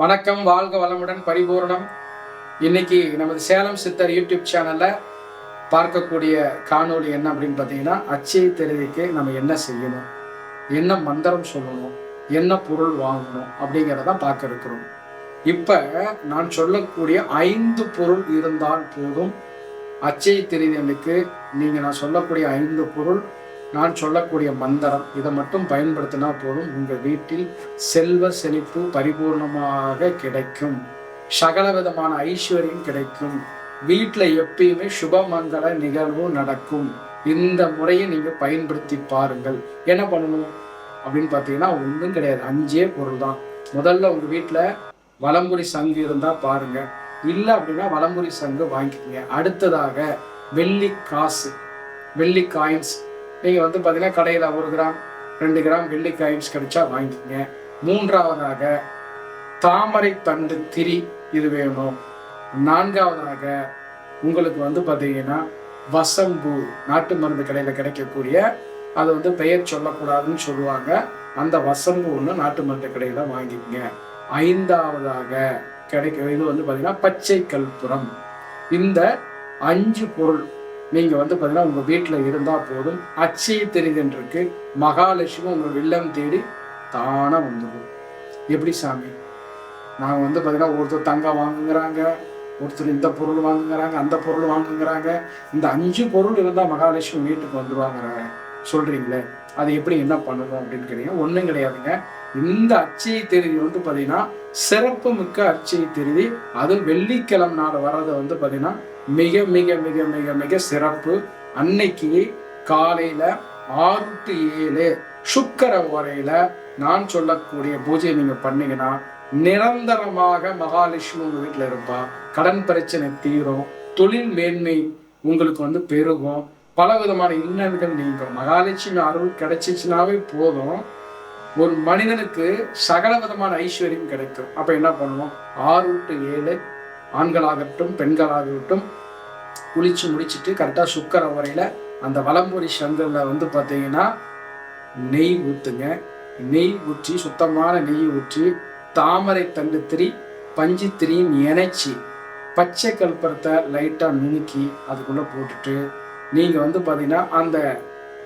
வணக்கம் வாழ்க வளமுடன் பரிபூரணம். இன்னைக்கு நமது சேலம் சித்தர் யூடியூப் சேனல்ல பார்க்கக்கூடிய காணொளி என்ன அப்படின்னு பார்த்தீங்கன்னா அச்சய தெரிவிக்கு நம்ம என்ன செய்யணும்? என்ன மந்திரம் சொல்லணும்? என்ன பொருள் வாங்கணும்? அப்படிங்கிறத பார்க்க இருக்கிறோம். இப்போ நான் சொல்லக்கூடிய ஐந்து பொருள் இருந்தால் போதும். அச்சய தெரிவிக்கு நீங்கள் நான் சொல்லக்கூடிய ஐந்து பொருள் நான் சொல்லக்கூடிய மந்திரம் இதை மட்டும் பயன்படுத்தினா போதும். உங்கள் வீட்டில் செல்வ செழிப்பு பரிபூர்ணமாக கிடைக்கும். சகல விதமான ஐஸ்வர்யம் கிடைக்கும். வீட்டில் எப்பயுமே சுபமங்கல நிகழ்வு நடக்கும். இந்த முறையை நீங்கள் பயன்படுத்தி பாருங்கள். என்ன பண்ணணும்? அப்படின்னு பார்த்தீங்கன்னா ஒன்றும் கிடையாது. அஞ்சே பொருள் தான். முதல்ல உங்கள் வீட்டில் வளம்புரி சங்கு இருந்தால் பாருங்க. இல்லை அப்படின்னா வளம்புரி சங்கு வாங்கிக்கோங்க. அடுத்ததாக வெள்ளி காசு வெள்ளி காயின்ஸ் நீங்கள் வந்து பார்த்தீங்கன்னா கடையில் ஒரு கிராம் ரெண்டு கிராம் வெள்ளி காயின்ஸ் கிடைச்சா வாங்கிக்கோங்க. மூன்றாவதாக தாமரை தண்டு திரி இது வேணும். நான்காவதாக உங்களுக்கு வந்து பார்த்தீங்கன்னா வசம்பு நாட்டு மருந்து கடையில் கிடைக்கக்கூடிய அது வந்து பெயர் சொல்லக்கூடாதுன்னு சொல்லுவாங்க. அந்த வசம்பு ஒன்று நாட்டு மருந்து கடையில் வாங்கிக்கங்க. ஐந்தாவதாக கிடைக்க இது வந்து பார்த்தீங்கன்னா பச்சை கல்புரம். இந்த அஞ்சு பொருள் நீங்கள் வந்து பார்த்தீங்கன்னா உங்கள் வீட்டில் இருந்தால் போதும். அச்சி தெரிதன்றிருக்கு மகாலட்சுமி உங்கள் இல்லம் தேடி தானாக வந்துடும் எப்படி சாமி? நாங்கள் வந்து பார்த்தீங்கன்னா ஒருத்தர் தங்கம் வாங்குங்கிறாங்க ஒருத்தர் இந்த பொருள் வாங்குங்கிறாங்க அந்த பொருள் வாங்குங்கிறாங்க. இந்த அஞ்சு பொருள் இருந்தால் மகாலட்சுமி வீட்டுக்கு வந்துடுவாங்கிறாங்க சொல்கிறீங்களே அது எப்படி என்ன பண்ணணும் அப்படின்னு கேட்டீங்க. ஒன்றும் கிடையாதுங்க. இந்த அச்சை திருதி வந்து பார்த்தீங்கன்னா சிறப்பு மிக்க அச்சை திருதி. அது வெள்ளிக்கிழமை நாள் வர்றதை வந்து பார்த்தீங்கன்னா மிக மிக மிக மிக மிக சிறப்பு. அன்னைக்கு காலையில ஆறு டு ஏழு சுக்கர வரையில நான் சொல்லக்கூடிய பூஜையை நீங்க பண்ணீங்கன்னா நிரந்தரமாக மகாலட்சுமி உங்க வீட்டுல இருப்பா. கடன் பிரச்சனை தீரும் தொழில் மேன்மை உங்களுக்கு வந்து பெருகும். பல விதமான இன்னல்கள் நீங்கும். மகாலட்சுமி அருள் கிடைச்சிச்சுனாவே போதும். ஒரு மனிதனுக்கு சகல விதமான ஐஸ்வர்யம் கிடைக்கும். அப்ப என்ன பண்ணுவோம்? ஆறு டு ஏழு ஆண்களாகட்டும் பெண்களாகட்டும் குளித்து முடிச்சிட்டு கரெக்டாக சுக்கர வரையில் அந்த வலம்புரி சந்தில் வந்து பார்த்தீங்கன்னா நெய் ஊற்றுங்க நெய் ஊற்றி சுத்தமான நெய் ஊற்றி தாமரை தண்டு திரி பஞ்சு திரியும் இணைச்சி பச்சை கல்பரத்தை லைட்டாக நுணுக்கி அதுக்குள்ளே போட்டுட்டு நீங்கள் வந்து பார்த்தீங்கன்னா அந்த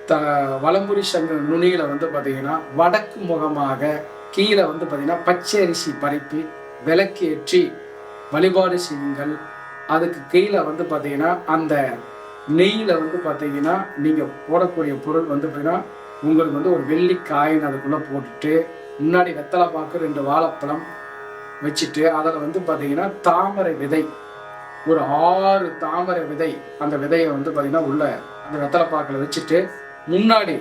த வலம்புரி சங்க நுனியில் வந்து பார்த்தீங்கன்னா வடக்கு முகமாக கீழே வந்து பார்த்தீங்கன்னா பச்சை அரிசி பரப்பி விளக்கேற்றி வழிபாடு செய்யுங்கள். அதுக்கு கீழே வந்து பார்த்தீங்கன்னா அந்த நெய்யில் வந்து பார்த்தீங்கன்னா நீங்கள் போடக்கூடிய பொருள் வந்து பார்த்தீங்கன்னா உங்களுக்கு வந்து ஒரு வெள்ளி காயின் அதுக்குள்ளே போட்டுட்டு முன்னாடி வெத்தலை பாக்கு ரெண்டு வாழைப்பழம் வச்சுட்டு அதில் வந்து பார்த்தீங்கன்னா தாமரை விதை. ஒரு ஆறு தாமரை விதை அந்த விதையை வந்து பார்த்தீங்கன்னா உள்ள அந்த வெத்தலை பாக்கில் வச்சுட்டு முன்னாடி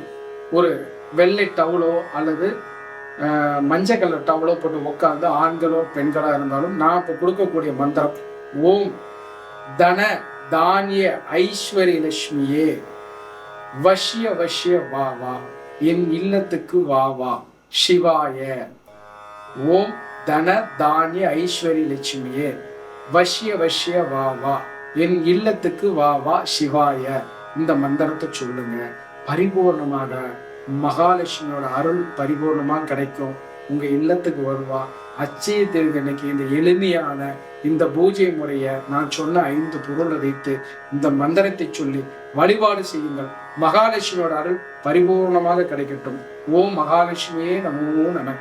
ஒரு வெள்ளை டவுலோ அல்லது மஞ்சள் கலர் டவுலோ போட்டு உட்காந்து ஆண்களோ பெண்களாக இருந்தாலும் நான் இப்போ கொடுக்கக்கூடிய மந்திரம் ஓம் தன தானிய ஐஸ்வர்ய லட்சுமியே வஷ்ய வஷ்ய வா வா என் இல்லத்துக்கு வா வா சிவாய. ஓம் தன தானிய ஐஸ்வர்ய லட்சுமியே வஷ்ய வஷ்ய வா வா என் இல்லத்துக்கு வா வா சிவாய. இந்த மந்திரத்தை சொல்லுங்க. பரிபூர்ணமாக மகாலட்சுமியோட அருள் பரிபூர்ணமாக கிடைக்கும். உங்க இல்லத்துக்கு வருவா. அச்சய தேர்வு அன்னைக்கு இந்த எளிமையான இந்த பூஜை முறையை நான் சொன்ன ஐந்து பொருளை வைத்து இந்த மந்திரத்தை சொல்லி வழிபாடு செய்யுங்கள். மகாலட்சுமியோட அருள் பரிபூர்ணமாக கிடைக்கட்டும். ஓம் மகாலட்சுமியே நமோ நம.